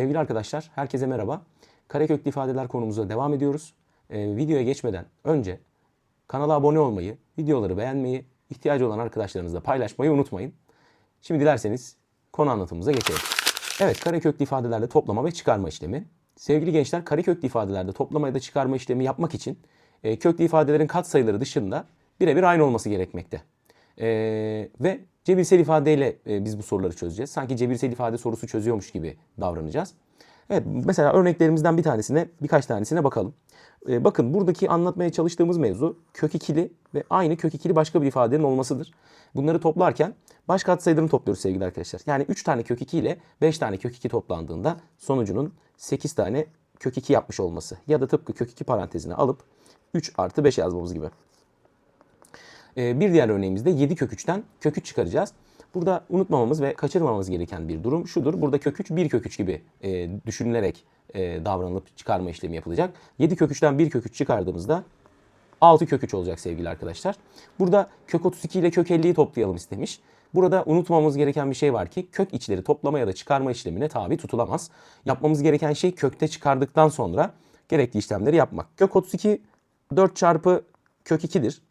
Sevgili arkadaşlar, herkese merhaba. Kareköklü ifadeler konumuza devam ediyoruz. Ee, videoya geçmeden önce kanala abone olmayı, videoları beğenmeyi, ihtiyacı olan arkadaşlarınızla paylaşmayı unutmayın. Şimdi dilerseniz konu anlatımımıza geçelim. Evet, kareköklü ifadelerde toplama ve çıkarma işlemi. Sevgili gençler, kareköklü ifadelerde toplama ya da çıkarma işlemi yapmak için e, köklü ifadelerin katsayıları dışında birebir aynı olması gerekmekte. Ee, ve cebirsel ifadeyle e, biz bu soruları çözeceğiz. Sanki cebirsel ifade sorusu çözüyormuş gibi davranacağız. Evet mesela örneklerimizden bir tanesine birkaç tanesine bakalım. Ee, bakın buradaki anlatmaya çalıştığımız mevzu kök ikili ve aynı kök ikili başka bir ifadenin olmasıdır. Bunları toplarken baş katsayılarını topluyoruz sevgili arkadaşlar. Yani 3 tane kök 2 ile 5 tane kök 2 toplandığında sonucunun 8 tane kök 2 yapmış olması. Ya da tıpkı kök 2 parantezine alıp 3 artı 5 yazmamız gibi. Ee, bir diğer örneğimizde 7 kök 3'ten kök 3 çıkaracağız. Burada unutmamamız ve kaçırmamamız gereken bir durum şudur. Burada kök 3 1 kök 3 gibi e, düşünülerek e, davranılıp çıkarma işlemi yapılacak. 7 kök 3'ten 1 kök 3 çıkardığımızda 6 kök 3 olacak sevgili arkadaşlar. Burada kök 32 ile kök 50'yi toplayalım istemiş. Burada unutmamamız gereken bir şey var ki kök içleri toplama ya da çıkarma işlemine tabi tutulamaz. Yapmamız gereken şey kökte çıkardıktan sonra gerekli işlemleri yapmak. Kök 32 4 çarpı kök 2'dir.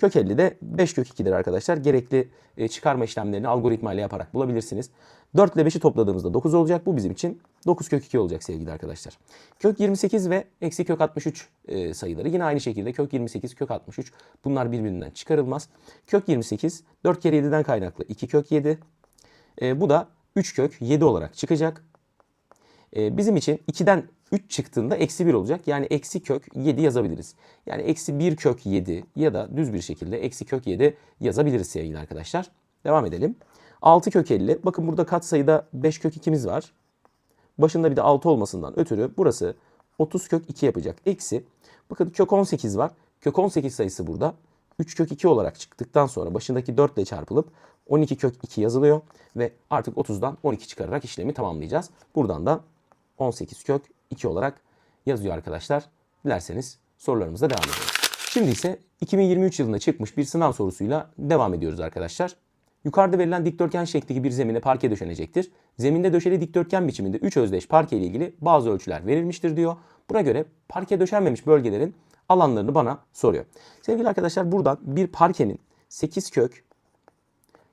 Kök 50 de 5 kök 2'dir arkadaşlar. Gerekli e, çıkarma işlemlerini algoritma ile yaparak bulabilirsiniz. 4 ile 5'i topladığımızda 9 olacak. Bu bizim için 9 kök 2 olacak sevgili arkadaşlar. Kök 28 ve eksi kök 63 e, sayıları yine aynı şekilde kök 28, kök 63 bunlar birbirinden çıkarılmaz. Kök 28 4 kere 7'den kaynaklı 2 kök 7. E, bu da 3 kök 7 olarak çıkacak. Bizim için 2'den 3 çıktığında eksi 1 olacak. Yani eksi kök 7 yazabiliriz. Yani eksi 1 kök 7 ya da düz bir şekilde eksi kök 7 yazabiliriz sevgili arkadaşlar. Devam edelim. 6 kök 50. Bakın burada katsayıda 5 kök 2'miz var. Başında bir de 6 olmasından ötürü burası 30 kök 2 yapacak. Eksi. Bakın kök 18 var. Kök 18 sayısı burada. 3 kök 2 olarak çıktıktan sonra başındaki 4 ile çarpılıp 12 kök 2 yazılıyor. Ve artık 30'dan 12 çıkararak işlemi tamamlayacağız. Buradan da 18 kök 2 olarak yazıyor arkadaşlar. Dilerseniz sorularımıza devam edelim. Şimdi ise 2023 yılında çıkmış bir sınav sorusuyla devam ediyoruz arkadaşlar. Yukarıda verilen dikdörtgen şeklindeki bir zemine parke döşenecektir. Zeminde döşeli dikdörtgen biçiminde 3 özdeş parke ile ilgili bazı ölçüler verilmiştir diyor. Buna göre parke döşenmemiş bölgelerin alanlarını bana soruyor. Sevgili arkadaşlar buradan bir parkenin 8 kök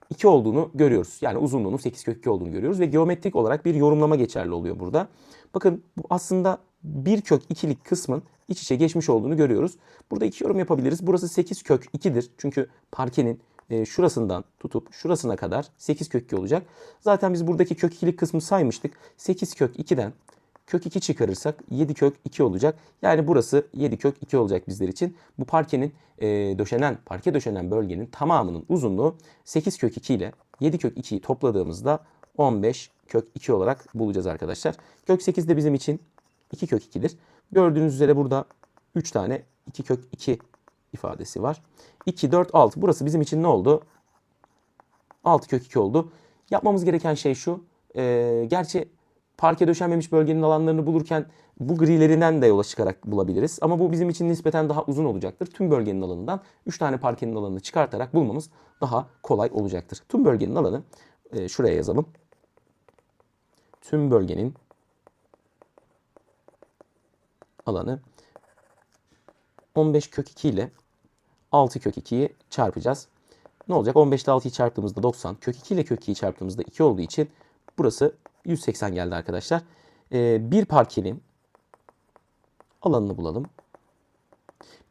2 olduğunu görüyoruz. Yani uzunluğunun 8 kök 2 olduğunu görüyoruz ve geometrik olarak bir yorumlama geçerli oluyor burada. Bakın bu aslında bir kök 2'lik kısmın iç içe geçmiş olduğunu görüyoruz. Burada iki yorum yapabiliriz. Burası 8 kök 2'dir. Çünkü parkenin e, şurasından tutup şurasına kadar 8 kök 2 olacak. Zaten biz buradaki kök 2'lik kısmı saymıştık. 8 kök 2'den kök 2 çıkarırsak 7 kök 2 olacak. Yani burası 7 kök 2 olacak bizler için. Bu parkenin e, döşenen, parke döşenen bölgenin tamamının uzunluğu 8 kök 2 ile 7 kök 2'yi topladığımızda 15 kök 2 olarak bulacağız arkadaşlar. Kök 8 de bizim için 2 kök 2'dir. Gördüğünüz üzere burada 3 tane 2 kök 2 ifadesi var. 2, 4, 6. Burası bizim için ne oldu? 6 kök 2 oldu. Yapmamız gereken şey şu. E, gerçi parke döşenmemiş bölgenin alanlarını bulurken bu grilerinden de yola çıkarak bulabiliriz. Ama bu bizim için nispeten daha uzun olacaktır. Tüm bölgenin alanından 3 tane parkenin alanını çıkartarak bulmamız daha kolay olacaktır. Tüm bölgenin alanı e, şuraya yazalım. Tüm bölgenin alanı 15 kök 2 ile 6 kök 2'yi çarpacağız. Ne olacak? 15 ile 6'yı çarptığımızda 90. Kök 2 ile kök 2'yi çarptığımızda 2 olduğu için burası 180 geldi arkadaşlar. Ee, bir parkenin alanını bulalım.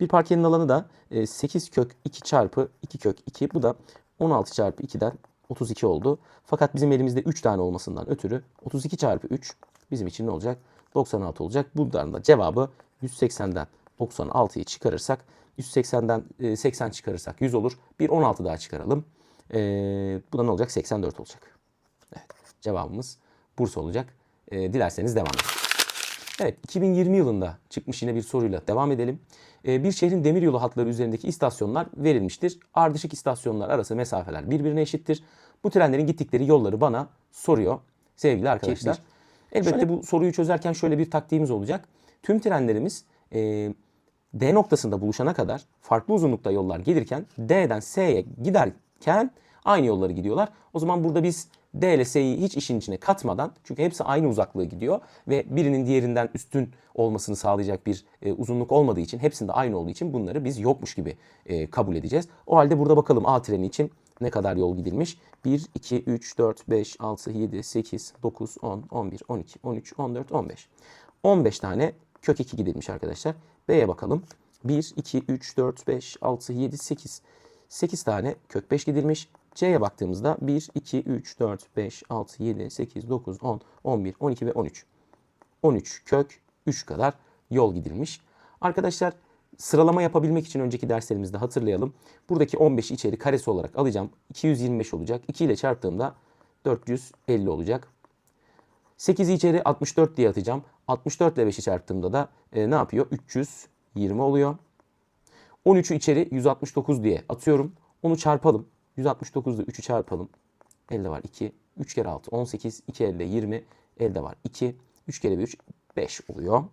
Bir parkenin alanı da 8 kök 2 çarpı 2 kök 2. Bu da 16 çarpı 2'den 32 oldu. Fakat bizim elimizde 3 tane olmasından ötürü 32 çarpı 3 bizim için ne olacak? 96 olacak. Buradan da cevabı 180'den 96'yı çıkarırsak 180'den 80 çıkarırsak 100 olur. Bir 16 daha çıkaralım. Ee, bu da ne olacak? 84 olacak. Evet. Cevabımız Bursa olacak. Ee, dilerseniz devam edelim. Evet 2020 yılında çıkmış yine bir soruyla devam edelim. Ee, bir şehrin demiryolu hatları üzerindeki istasyonlar verilmiştir. Ardışık istasyonlar arası mesafeler birbirine eşittir. Bu trenlerin gittikleri yolları bana soruyor sevgili arkadaşlar. Elbette Şöyle- bu soruyu çözerken şöyle bir taktiğimiz olacak. Tüm trenlerimiz e, D noktasında buluşana kadar farklı uzunlukta yollar gelirken D'den S'ye giderken aynı yolları gidiyorlar. O zaman burada biz D ile S'yi hiç işin içine katmadan çünkü hepsi aynı uzaklığı gidiyor ve birinin diğerinden üstün olmasını sağlayacak bir e, uzunluk olmadığı için hepsinde aynı olduğu için bunları biz yokmuş gibi e, kabul edeceğiz. O halde burada bakalım A treni için ne kadar yol gidilmiş? 1, 2, 3, 4, 5, 6, 7, 8, 9, 10, 11, 12, 13, 14, 15. 15 tane kök 2 gidilmiş arkadaşlar. B'ye bakalım. 1, 2, 3, 4, 5, 6, 7, 8. 8 tane kök 5 gidilmiş. C'ye baktığımızda 1, 2, 3, 4, 5, 6, 7, 8, 9, 10, 11, 12 ve 13. 13 kök 3 kadar yol gidilmiş. Arkadaşlar sıralama yapabilmek için önceki derslerimizde hatırlayalım. Buradaki 15'i içeri karesi olarak alacağım. 225 olacak. 2 ile çarptığımda 450 olacak. 8'i içeri 64 diye atacağım. 64 ile 5'i çarptığımda da e, ne yapıyor? 320 oluyor. 13'ü içeri 169 diye atıyorum. Onu çarpalım. 169 ile 3'ü çarpalım. Elde var 2. 3 kere 6 18. 2 elde 20. Elde var 2. 3 kere 1 3 5 oluyor.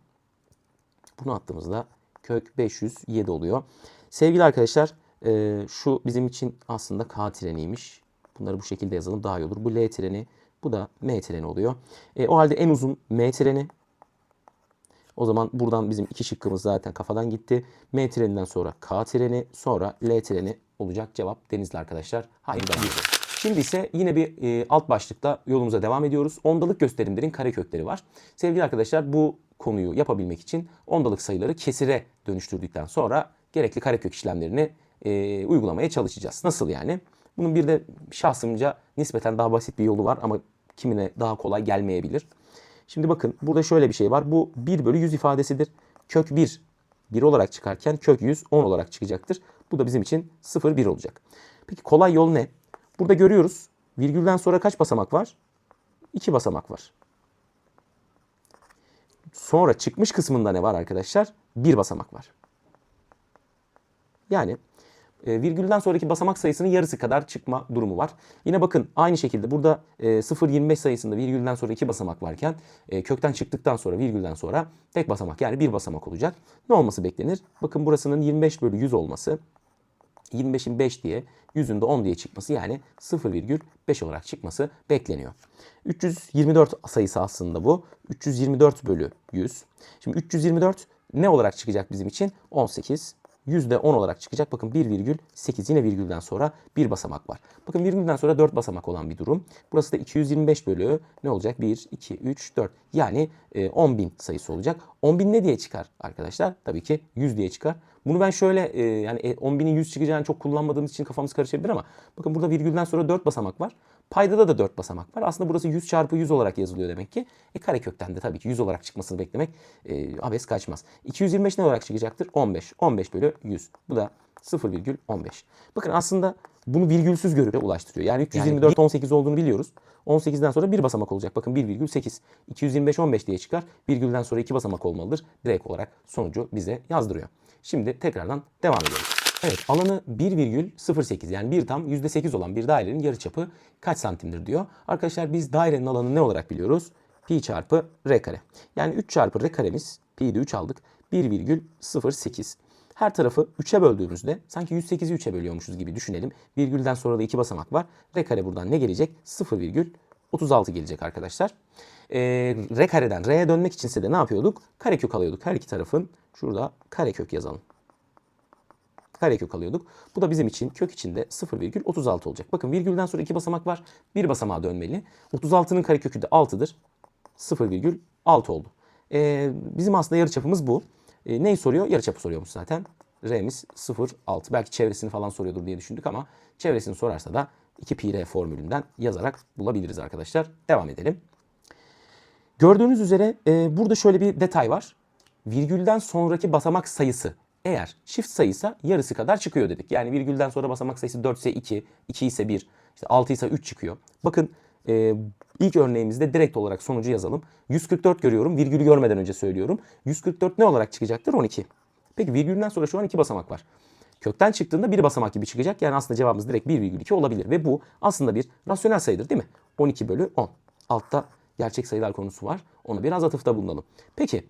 Bunu attığımızda kök 507 oluyor. Sevgili arkadaşlar e, şu bizim için aslında K treniymiş. Bunları bu şekilde yazalım daha iyi olur. Bu L treni bu da M treni oluyor. E, o halde en uzun M treni. O zaman buradan bizim iki şıkkımız zaten kafadan gitti. M treninden sonra K treni sonra L treni olacak cevap Denizli arkadaşlar. Hayır ediyoruz. Şimdi ise yine bir e, alt başlıkta yolumuza devam ediyoruz. Ondalık gösterimlerin karekökleri var. Sevgili arkadaşlar bu konuyu yapabilmek için ondalık sayıları kesire dönüştürdükten sonra gerekli karekök işlemlerini e, uygulamaya çalışacağız. Nasıl yani? Bunun bir de şahsımca nispeten daha basit bir yolu var ama kimine daha kolay gelmeyebilir. Şimdi bakın burada şöyle bir şey var. Bu 1 bölü 100 ifadesidir. Kök 1 1 olarak çıkarken kök 100 10 olarak çıkacaktır. Bu da bizim için 0 1 olacak. Peki kolay yol ne? Burada görüyoruz. Virgülden sonra kaç basamak var? 2 basamak var. Sonra çıkmış kısmında ne var arkadaşlar? Bir basamak var. Yani e, virgülden sonraki basamak sayısının yarısı kadar çıkma durumu var. Yine bakın aynı şekilde burada e, 0.25 sayısında virgülden sonra iki basamak varken e, kökten çıktıktan sonra virgülden sonra tek basamak yani bir basamak olacak. Ne olması beklenir? Bakın burasının 25 bölü 100 olması 25'in 5 diye 100'ün de 10 diye çıkması yani 0,5 olarak çıkması bekleniyor. 324 sayısı aslında bu. 324 bölü 100. Şimdi 324 ne olarak çıkacak bizim için? 18. Yüzde 10 olarak çıkacak. Bakın 1,8 yine virgülden sonra bir basamak var. Bakın virgülden sonra 4 basamak olan bir durum. Burası da 225 bölü ne olacak? 1, 2, 3, 4. Yani e, 10.000 sayısı olacak. 10.000 ne diye çıkar arkadaşlar? Tabii ki 100 diye çıkar. Bunu ben şöyle e, yani 10.000'in 100 çıkacağını çok kullanmadığımız için kafamız karışabilir ama bakın burada virgülden sonra 4 basamak var. Paydada da 4 basamak var. Aslında burası 100 çarpı 100 olarak yazılıyor demek ki. E karekökten de tabii ki 100 olarak çıkmasını beklemek e, abes kaçmaz. 225 ne olarak çıkacaktır? 15. 15 bölü 100. Bu da 0,15. Bakın aslında bunu virgülsüz görüpe ulaştırıyor. Yani 324 18 olduğunu biliyoruz. 18'den sonra bir basamak olacak. Bakın 1,8. 225 15 diye çıkar. Virgülden sonra iki basamak olmalıdır. Direkt olarak sonucu bize yazdırıyor. Şimdi tekrardan devam ediyoruz. Evet alanı 1,08 yani bir tam %8 olan bir dairenin yarıçapı kaç santimdir diyor. Arkadaşlar biz dairenin alanı ne olarak biliyoruz? Pi çarpı r kare. Yani 3 çarpı r karemiz pi'de 3 aldık. 1,08. Her tarafı 3'e böldüğümüzde sanki 108'i 3'e bölüyormuşuz gibi düşünelim. Virgülden sonra da 2 basamak var. R kare buradan ne gelecek? 0,36 gelecek arkadaşlar. Ee, R kareden R'ye dönmek içinse de ne yapıyorduk? Karekök alıyorduk. Her iki tarafın şurada karekök yazalım karekök alıyorduk. Bu da bizim için kök içinde 0,36 olacak. Bakın virgülden sonra iki basamak var. Bir basamağa dönmeli. 36'nın karekökü de 6'dır. 0,6 oldu. Ee, bizim aslında yarıçapımız bu. Ee, neyi soruyor? Yarıçapı soruyormuş zaten. R'miz 0,6. Belki çevresini falan soruyordur diye düşündük ama çevresini sorarsa da 2 pi r formülünden yazarak bulabiliriz arkadaşlar. Devam edelim. Gördüğünüz üzere e, burada şöyle bir detay var. Virgülden sonraki basamak sayısı eğer çift sayıysa yarısı kadar çıkıyor dedik. Yani virgülden sonra basamak sayısı 4 ise 2, 2 ise 1, işte 6 ise 3 çıkıyor. Bakın e, ilk örneğimizde direkt olarak sonucu yazalım. 144 görüyorum. Virgülü görmeden önce söylüyorum. 144 ne olarak çıkacaktır? 12. Peki virgülden sonra şu an 2 basamak var. Kökten çıktığında bir basamak gibi çıkacak. Yani aslında cevabımız direkt 1,2 olabilir. Ve bu aslında bir rasyonel sayıdır değil mi? 12 bölü 10. Altta gerçek sayılar konusu var. Ona biraz atıfta bulunalım. Peki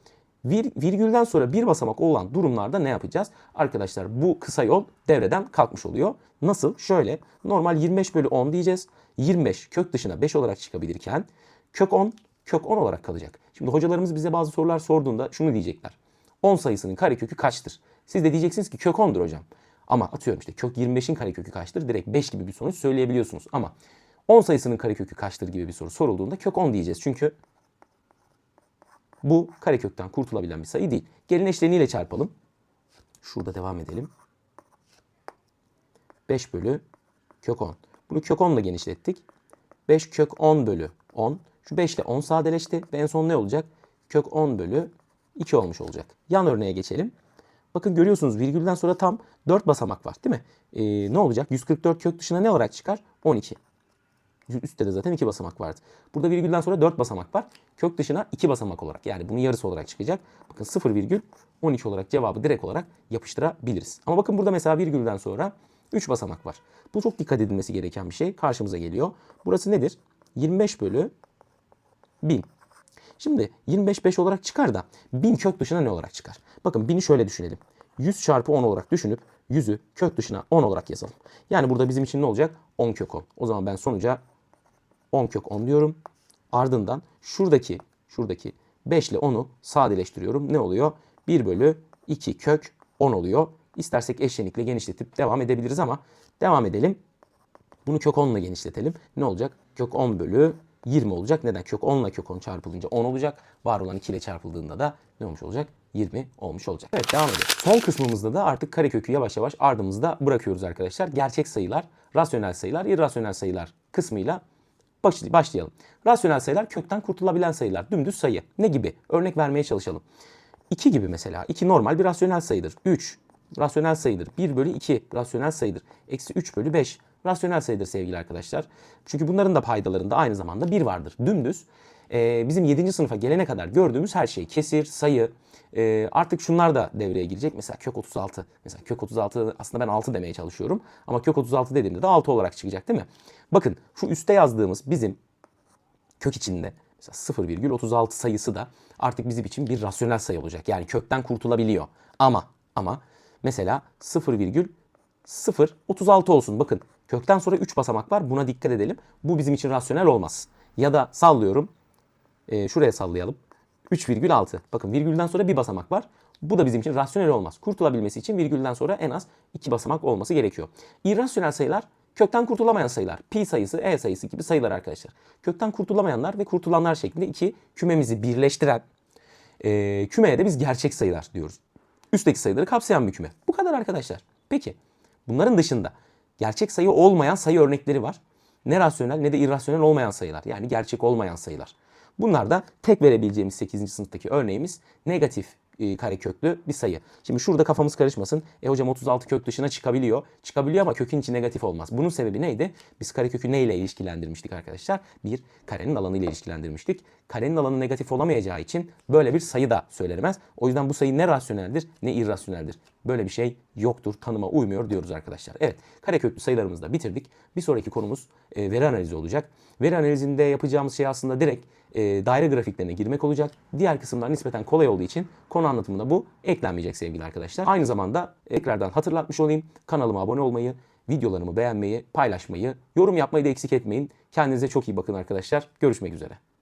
Vir, virgülden sonra bir basamak olan durumlarda ne yapacağız? Arkadaşlar bu kısa yol devreden kalkmış oluyor. Nasıl? Şöyle normal 25 bölü 10 diyeceğiz. 25 kök dışına 5 olarak çıkabilirken kök 10 kök 10 olarak kalacak. Şimdi hocalarımız bize bazı sorular sorduğunda şunu diyecekler. 10 sayısının karekökü kaçtır? Siz de diyeceksiniz ki kök 10'dur hocam. Ama atıyorum işte kök 25'in karekökü kaçtır? Direkt 5 gibi bir sonuç söyleyebiliyorsunuz. Ama 10 sayısının karekökü kaçtır gibi bir soru sorulduğunda kök 10 diyeceğiz. Çünkü bu karekökten kurtulabilen bir sayı değil. Gelin eşleniğiyle çarpalım. Şurada devam edelim. 5 bölü kök 10. Bunu kök 10 ile genişlettik. 5 kök 10 bölü 10. Şu 5 ile 10 sadeleşti. Ve en son ne olacak? Kök 10 bölü 2 olmuş olacak. Yan örneğe geçelim. Bakın görüyorsunuz virgülden sonra tam 4 basamak var değil mi? Ee, ne olacak? 144 kök dışına ne olarak çıkar? 12. Üstte de zaten 2 basamak vardı. Burada virgülden sonra 4 basamak var. Kök dışına 2 basamak olarak yani bunun yarısı olarak çıkacak. Bakın 0 virgül 12 olarak cevabı direkt olarak yapıştırabiliriz. Ama bakın burada mesela virgülden sonra 3 basamak var. Bu çok dikkat edilmesi gereken bir şey. Karşımıza geliyor. Burası nedir? 25 bölü 1000. Şimdi 25 5 olarak çıkar da 1000 kök dışına ne olarak çıkar? Bakın 1000'i şöyle düşünelim. 100 çarpı 10 olarak düşünüp 100'ü kök dışına 10 olarak yazalım. Yani burada bizim için ne olacak? 10 kök 10. O zaman ben sonuca 10 kök 10 diyorum. Ardından şuradaki şuradaki 5 ile 10'u sadeleştiriyorum. Ne oluyor? 1 bölü 2 kök 10 oluyor. İstersek eşlenikle genişletip devam edebiliriz ama devam edelim. Bunu kök 10 ile genişletelim. Ne olacak? Kök 10 bölü 20 olacak. Neden? Kök 10 ile kök 10 çarpılınca 10 olacak. Var olan 2 ile çarpıldığında da ne olmuş olacak? 20 olmuş olacak. Evet devam edelim. Son kısmımızda da artık karekökü yavaş yavaş ardımızda bırakıyoruz arkadaşlar. Gerçek sayılar, rasyonel sayılar, irrasyonel sayılar kısmıyla baş- başlayalım. Rasyonel sayılar kökten kurtulabilen sayılar. Dümdüz sayı. Ne gibi? Örnek vermeye çalışalım. 2 gibi mesela. 2 normal bir rasyonel sayıdır. 3 rasyonel sayıdır. 1 bölü 2 rasyonel sayıdır. Eksi 3 bölü 5 rasyonel sayıdır sevgili arkadaşlar. Çünkü bunların da paydalarında aynı zamanda 1 vardır. Dümdüz e, bizim 7. sınıfa gelene kadar gördüğümüz her şey kesir, sayı. E, artık şunlar da devreye girecek. Mesela kök 36. Mesela kök 36 aslında ben 6 demeye çalışıyorum. Ama kök 36 dediğimde de 6 olarak çıkacak değil mi? Bakın şu üste yazdığımız bizim kök içinde mesela 0,36 sayısı da artık bizim için bir rasyonel sayı olacak. Yani kökten kurtulabiliyor. Ama ama mesela 0,036 olsun. Bakın kökten sonra 3 basamak var. Buna dikkat edelim. Bu bizim için rasyonel olmaz. Ya da sallıyorum. e, şuraya sallayalım. 3,6. Bakın virgülden sonra bir basamak var. Bu da bizim için rasyonel olmaz. Kurtulabilmesi için virgülden sonra en az 2 basamak olması gerekiyor. İrrasyonel sayılar kökten kurtulamayan sayılar. Pi sayısı, e sayısı gibi sayılar arkadaşlar. Kökten kurtulamayanlar ve kurtulanlar şeklinde iki kümemizi birleştiren e, kümeye de biz gerçek sayılar diyoruz. Üstteki sayıları kapsayan bir küme. Bu kadar arkadaşlar. Peki bunların dışında gerçek sayı olmayan sayı örnekleri var. Ne rasyonel ne de irrasyonel olmayan sayılar. Yani gerçek olmayan sayılar. Bunlar da tek verebileceğimiz 8. sınıftaki örneğimiz negatif e, kareköklü bir sayı. Şimdi şurada kafamız karışmasın. E hocam 36 kök dışına çıkabiliyor. Çıkabiliyor ama kökün içi negatif olmaz. Bunun sebebi neydi? Biz karekökü neyle ilişkilendirmiştik arkadaşlar? Bir karenin alanı ile ilişkilendirmiştik. Karenin alanı negatif olamayacağı için böyle bir sayı da söylenemez. O yüzden bu sayı ne rasyoneldir ne irrasyoneldir. Böyle bir şey yoktur, tanıma uymuyor diyoruz arkadaşlar. Evet, kareköklü sayılarımızı da bitirdik. Bir sonraki konumuz e, veri analizi olacak. Veri analizinde yapacağımız şey aslında direkt e, daire grafiklerine girmek olacak. Diğer kısımlar nispeten kolay olduğu için konu anlatımına bu eklenmeyecek sevgili arkadaşlar. Aynı zamanda tekrardan hatırlatmış olayım. Kanalıma abone olmayı, videolarımı beğenmeyi, paylaşmayı, yorum yapmayı da eksik etmeyin. Kendinize çok iyi bakın arkadaşlar. Görüşmek üzere.